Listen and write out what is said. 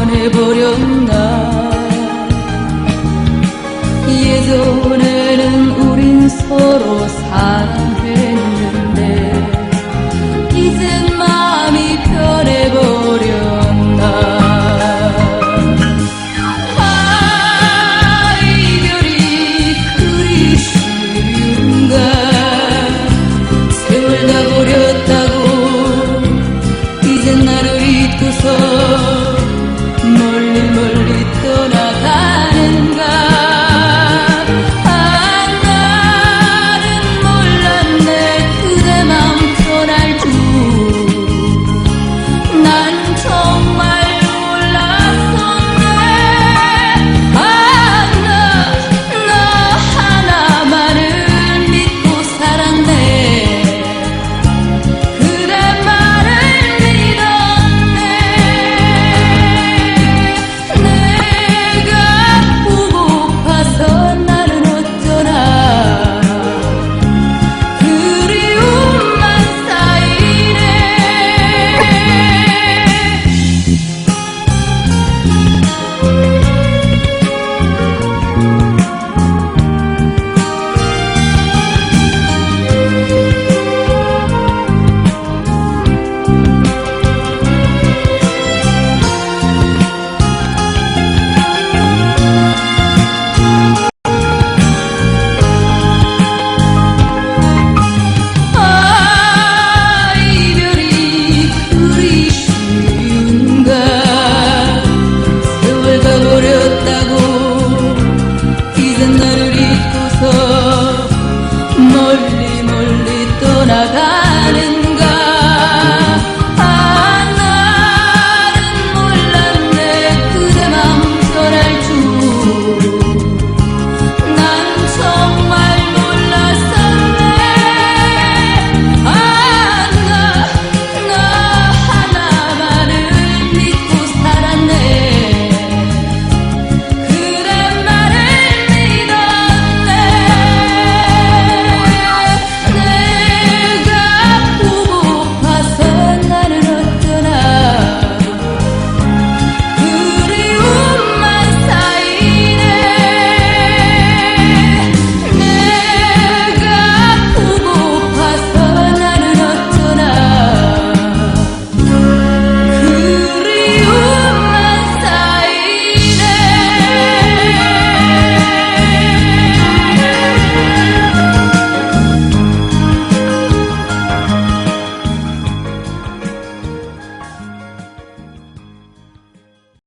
변해버렸나? 예전에는 우린 서로 사랑했는데 이젠 마음이 변해버렸나? 아 이별이 그리 쉬운가? 세월 다 버렸다고 이젠 나를 잊고서